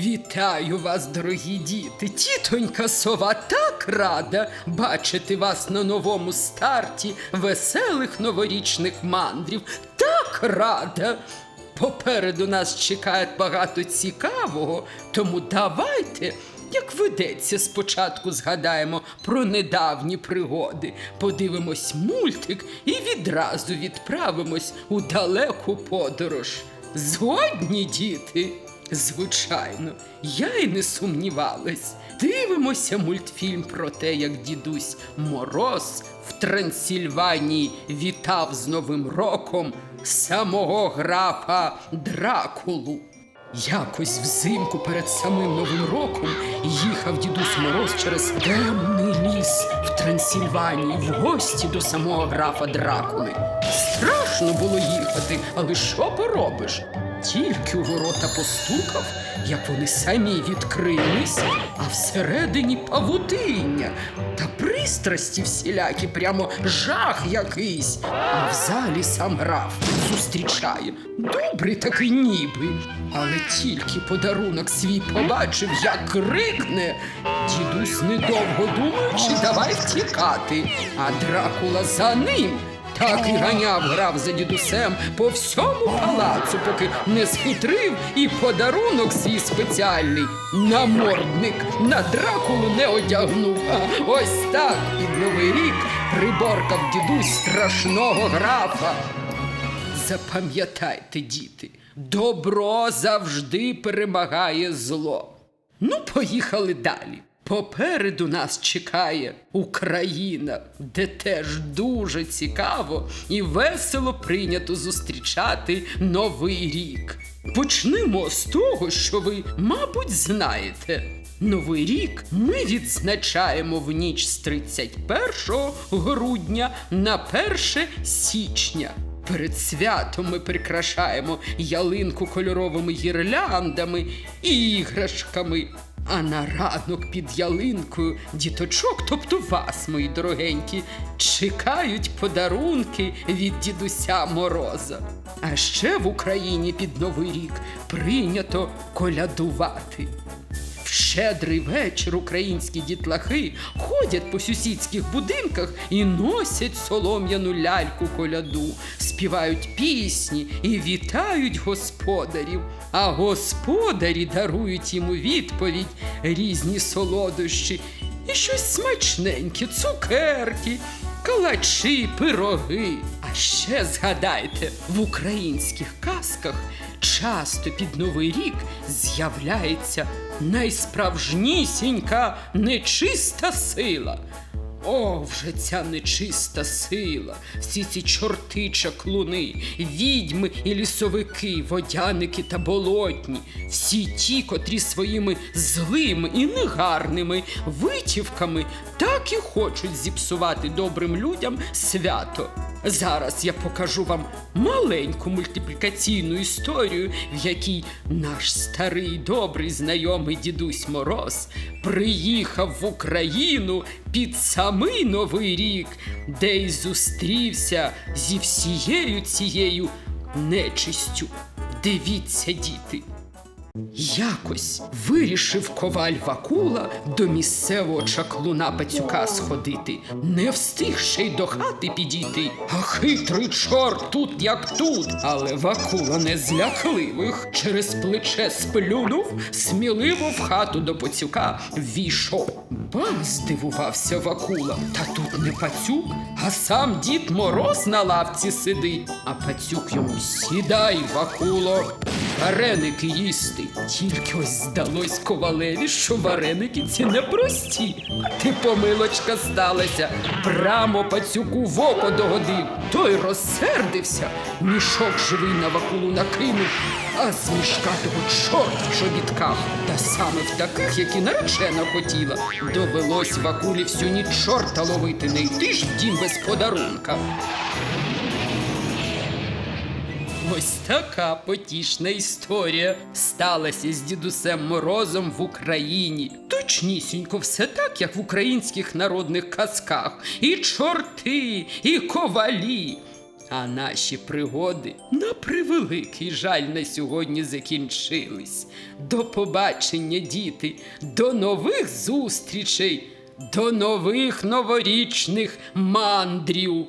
Вітаю вас, дорогі діти. Тітонька сова так рада бачити вас на новому старті веселих новорічних мандрів. Так рада. Попереду нас чекає багато цікавого, тому давайте, як ведеться, спочатку згадаємо про недавні пригоди, подивимось мультик і відразу відправимось у далеку подорож. Згодні, діти? Звичайно, я й не сумнівалась. Дивимося мультфільм про те, як дідусь Мороз в Трансильванії вітав з Новим роком самого графа Дракулу. Якось взимку перед самим Новим роком їхав дідусь Мороз через темний ліс в Трансильванії в гості до самого графа Дракули. Страшно було їхати, але що поробиш? Тільки у ворота постукав, як вони самі відкрились, а всередині павутиння та пристрасті всілякі, прямо жах якийсь. А в залі сам граф зустрічає. Добрий такий ніби. Але тільки подарунок свій побачив, як крикне. Дідусь, недовго думаючи, давай втікати. А Дракула за ним. Так і ганяв грав за дідусем по всьому палацу, поки не схитрив і подарунок свій спеціальний намордник на дракулу не одягнув. А ось так під новий рік приборкав дідусь страшного графа. Запам'ятайте, діти, добро завжди перемагає зло. Ну, поїхали далі. Попереду нас чекає Україна, де теж дуже цікаво і весело прийнято зустрічати Новий рік. Почнемо з того, що ви, мабуть, знаєте. Новий рік ми відзначаємо в ніч з 31 грудня на 1 січня. Перед святом ми прикрашаємо ялинку кольоровими гірляндами і іграшками. А на ранок під ялинкою діточок, тобто вас, мої дорогенькі, чекають подарунки від дідуся Мороза. А ще в Україні під Новий рік прийнято колядувати. В щедрий вечір українські дітлахи ходять по сусідських будинках і носять солом'яну ляльку коляду, співають пісні і вітають господарів. А господарі дарують йому відповідь різні солодощі і щось смачненьке, цукерки, калачі, пироги. А ще згадайте, в українських казках часто під Новий рік з'являється найсправжнісінька нечиста сила. О, вже ця нечиста сила, всі ці чорти чаклуни, відьми і лісовики, водяники та болотні, всі ті, котрі своїми злими і негарними витівками так і хочуть зіпсувати добрим людям свято. Зараз я покажу вам маленьку мультиплікаційну історію, в якій наш старий добрий знайомий дідусь Мороз приїхав в Україну під самий Новий рік, де й зустрівся зі всією цією нечистю. Дивіться, діти. Якось вирішив коваль Вакула до місцевого чаклуна пацюка сходити, не встиг ще й до хати підійти. А хитрий чорт тут як тут. Але Вакула не злякливих через плече сплюнув, сміливо в хату до пацюка ввійшов. Ба, здивувався Вакула. Та тут не пацюк, а сам дід Мороз на лавці сидить. А пацюк йому сідай, Вакуло, вареники їсти. Тільки ось здалось ковалеві, що вареники ці непрості. А ти помилочка сталася. Прямо пацюку в око догодив. Той розсердився, мішок живий на вакулу накинув, а з мішка того чорт в чобітках. Та саме в таких, які наречена хотіла. Довелось вакулі всю ніч чорта ловити, не йти ж в дім без подарунка. Ось така потішна історія сталася з дідусем Морозом в Україні. Точнісінько, все так, як в українських народних казках. І чорти, і ковалі. А наші пригоди на превеликий жаль на сьогодні закінчились. До побачення, діти, до нових зустрічей, до нових новорічних мандрів.